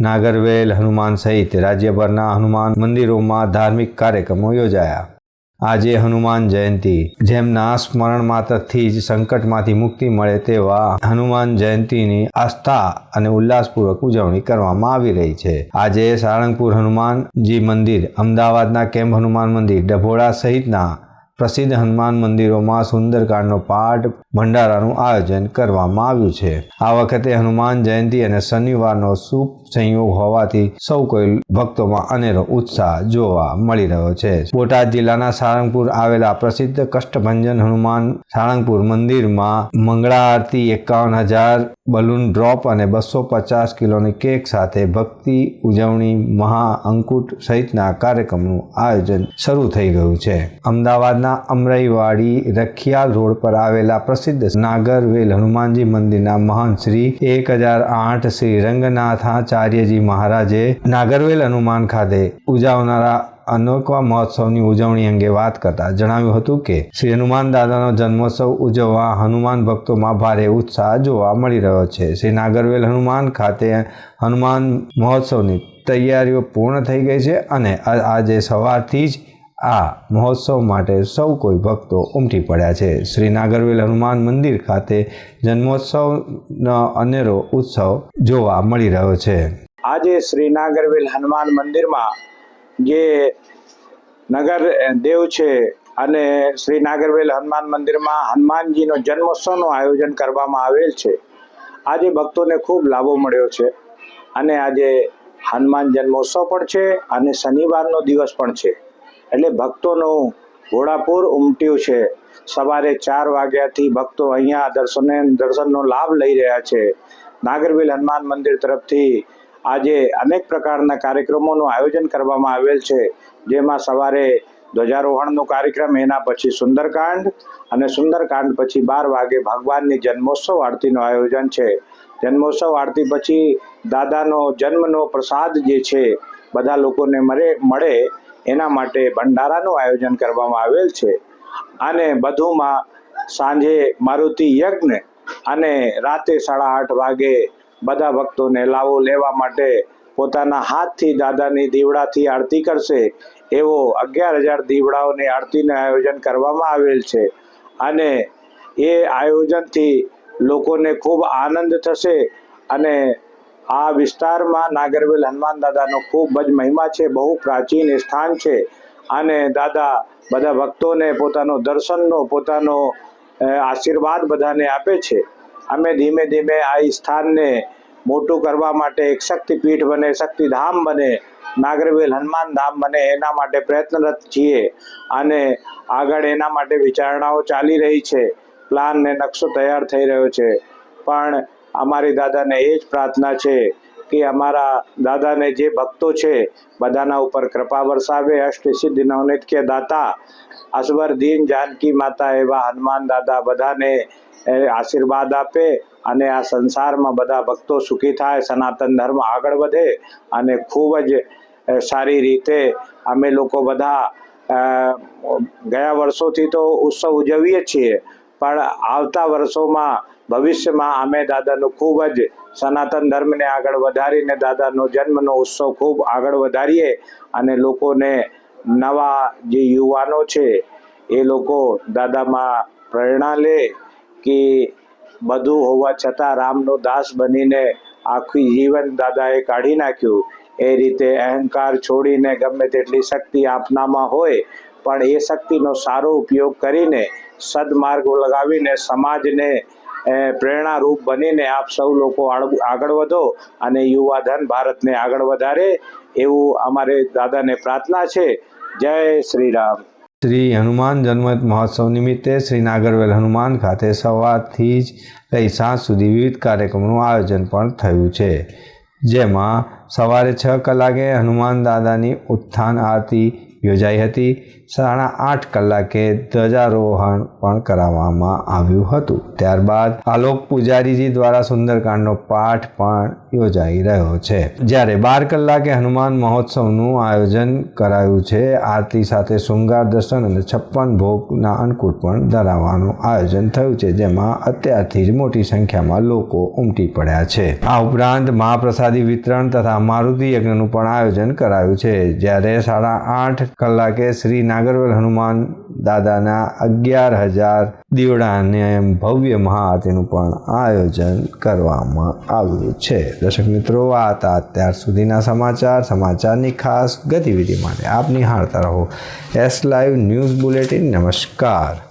નાગરવેલ, હનુમાન સહિત રાજ્યભરના હનુમાન મંદિરોમાં ધાર્મિક કાર્યક્રમો યોજાયા. આજે હનુમાન જયંતિ. જેમના સ્મરણ માત્રથી જ સંકટમાંથી મુક્તિ મળે તેવા હનુમાન જયંતિની આસ્થા અને ઉલ્લાસપૂર્વક ઉજવણી કરવામાં આવી રહી છે. આજે સાળંગપુર હનુમાનજી મંદિર, અમદાવાદના કેમ્પ હનુમાન મંદિર, ડભોળા સહિતના પ્રસિદ્ધ હનુમાન મંદિરોમાં સુંદરકાંડનો પાઠ ભંડારાનું આયોજન કરવામાં આવ્યું છે. આ વખતે હનુમાન જયંતિ અને શનિવારનો શુભ સંયોગ હોવાથી સૌ કોઈ ભક્તોમાં અનેરો ઉત્સાહ જોવા મળી રહ્યો છે. બોટાદ જિલ્લાના સારંગપુર આવેલા પ્રસિદ્ધ કષ્ટભંજન હનુમાન સારંગપુર મંદિરમાં મંગળા આરતી એકાવન હજાર બલૂન ડ્રોપ અને બસો પચાસ કિલોની કેક સાથે ભક્તિ ઉજવણી મહા અંકુટ સહિતના કાર્યક્રમનું આયોજન શરૂ થઈ ગયું છે. અમદાવાદના અમરાઈવાડી રખિયાલ રોડ પર આવેલા પ્રસિદ્ધ નાગરવેલ હનુમાનજી મંદિરના મહંત શ્રી એક હજાર આઠ શ્રી રંગનાથાચાર્યજી મહારાજે નાગરવેલ હનુમાન ખાતે ઉજવનારા અનોખા મહોત્સવની ઉજવણી અંગે વાત કરતા જણાવ્યું હતું કે શ્રી હનુમાન દાદાનો જન્મોત્સવ ઉજવવા હનુમાન ભક્તોમાં ભારે ઉત્સાહ જોવા મળી રહ્યો છે. શ્રી નાગરવેલ હનુમાન ખાતે હનુમાન મહોત્સવની તૈયારીઓ પૂર્ણ થઈ ગઈ છે અને આજે સવારથી જ આ મહોત્સવ માટે સૌ કોઈ ભક્તો ઉમટી પડ્યા છે. શ્રી નાગરવેલ હનુમાન મંદિર ખાતે જન્મોત્સવનો અનેરો ઉત્સવ જોવા મળી રહ્યો છે. આજે શ્રી નાગરવેલ હનુમાન મંદિરમાં જે નગર દેવ છે અને શ્રી નાગરવેલ હનુમાન મંદિરમાં હનુમાનજીનો જન્મોત્સવનું આયોજન કરવામાં આવેલ છે. આજે ભક્તોને ખૂબ લાભો મળ્યો છે અને આજે હનુમાન જન્મોત્સવ પણ છે અને શનિવારનો દિવસ પણ છે. એટલે ભક્તોનું ઘોડાપુર ઉમટ્યું છે. સવારે ચાર વાગ્યાથી ભક્તો અહીંયા દર્શને, દર્શનનો લાભ લઈ રહ્યા છે. નાગરવેલ હનુમાન મંદિર તરફથી આજે અનેક પ્રકારના કાર્યક્રમોનું આયોજન કરવામાં આવેલ છે. જેમાં સવારે ધ્વજારોહણનો કાર્યક્રમ, એના પછી સુંદરકાંડ અને સુંદરકાંડ પછી બાર વાગે ભગવાનની જન્મોત્સવ આરતીનું આયોજન છે. જન્મોત્સવ આરતી પછી દાદાનો જન્મનો પ્રસાદ જે છે, બધા લોકોને મળે મળે એના માટે ભંડારાનું આયોજન કરવામાં આવેલ છે. અને બધુંમાં સાંજે મારુતિ યજ્ઞ અને રાતે સાડા આઠ વાગે બધા ભક્તોને લાવો લેવા માટે પોતાના હાથથી દાદાની દીવડાથી આરતી કરશે એવો અગિયાર હજાર દીવડાઓની આરતીનું આયોજન કરવામાં આવેલ છે. અને એ આયોજનથી લોકોને ખૂબ આનંદ થશે અને આ વિસ્તારમાં નાગરવેલ હનુમાન દાદાનો ખૂબ જ મહિમા છે, બહુ પ્રાચીન સ્થાન છે અને દાદા બધા ભક્તોને પોતાનો દર્શનનો, પોતાનો આશીર્વાદ બધાને આપે છે. અમે ધીમે ધીમે આ સ્થાનને મોટું કરવા માટે એક શક્તિપીઠ બને, શક્તિધામ બને, નાગરવેલ હનુમાન ધામ બને, એના માટે પ્રયત્નરત છીએ અને આગળ એના માટે વિચારણાઓ ચાલી રહી છે. પ્લાન ને નકશો તૈયાર થઈ રહ્યો છે. પણ અમારી દાદાને એ જ પ્રાર્થના છે કે અમારા દાદાને જે ભક્તો છે, બધાના ઉપર કૃપા વરસાવે. અષ્ટ સિદ્ધિ નવનીત કે દાતા. અસવર દીન જાનકી માતા એવા હનુમાન દાદા બધાને આશીર્વાદ આપે અને આ સંસારમાં બધા ભક્તો સુખી થાય, સનાતન ધર્મ આગળ વધે અને ખૂબ જ સારી રીતે અમે લોકો બધા ગયા વર્ષોથી તો ઉત્સવ ઉજવીએ છીએ. પણ આવતા વર્ષોમાં ભવિષ્યમાં અમે દાદાનું ખૂબ જ સનાતન ધર્મને આગળ વધારીને દાદાનો જન્મનો ઉત્સવ ખૂબ આગળ વધારીએ અને લોકોને નવા જે યુવાનો છે, એ લોકો દાદામાં પ્રેરણા લે કે બધું હોવા છતાં રામનો દાસ બનીને આખી જીવન દાદાએ કાઢી નાખ્યું. એ રીતે અહંકાર છોડીને ગમે તેટલી શક્તિ આપનામાં હોય, પણ એ શક્તિનો સારો ઉપયોગ કરીને સદમાર્ગ લગાવીને સમાજને પ્રેરણારૂપ બનીને આપ સૌ લોકો આગળ વધો અને યુવા ધન ભારતને આગળ વધારે એવું અમારે દાદાને પ્રાર્થના છે. જય શ્રી રામ શ્રી હનુમાન જન્મ મહોત્સવ નિમિત્તે શ્રી નાગરવેલ હનુમાન ખાતે સવારથી જ લઈ સાંજ સુધી વિવિધ કાર્યક્રમોનું આયોજન પણ થયું છે. જેમાં સવારે છ કલાકે હનુમાન દાદાની ઉત્થાન આરતી યોજાઈ હતી. સાડા આઠ કલાકે ધ્વજારોહણ પણ કરાવવામાં આવ્યું હતું. ત્યારબાદ આલોક પૂજારીજી દ્વારા સુંદરકાંડનો પાઠ પણ યોજાઈ રહ્યો છે. જ્યારે બાર કલાકે હનુમાન મહોત્સવનું આયોજન કરાયું છે, આરતી સાથે શૃંગાર, દર્શન અને છપ્પન ભોગના અન્નકૂટ પણ ધરાવવાનું આયોજન થયું છે, જેમાં અત્યારથી જ મોટી સંખ્યામાં લોકો ઉમટી પડ્યા છે. આ ઉપરાંત મહાપ્રસાદી વિતરણ તથા મારુતિ યજ્ઞનું પણ આયોજન કરાયું છે. જ્યારે સાડા આઠ કલાકે શ્રી નાગરવેલ હનુમાન દાદાના અગિયાર હજાર દીવડાને ભવ્ય મહાઆરતીનું પણ આયોજન કરવામાં આવ્યું છે. દર્શક મિત્રો, આ હતા અત્યાર સુધીના સમાચાર. સમાચારની ખાસ ગતિવિધિ માટે આપ નિહાળતા રહો. એસ લાઈવ ન્યૂઝ બુલેટિન નમસ્કાર.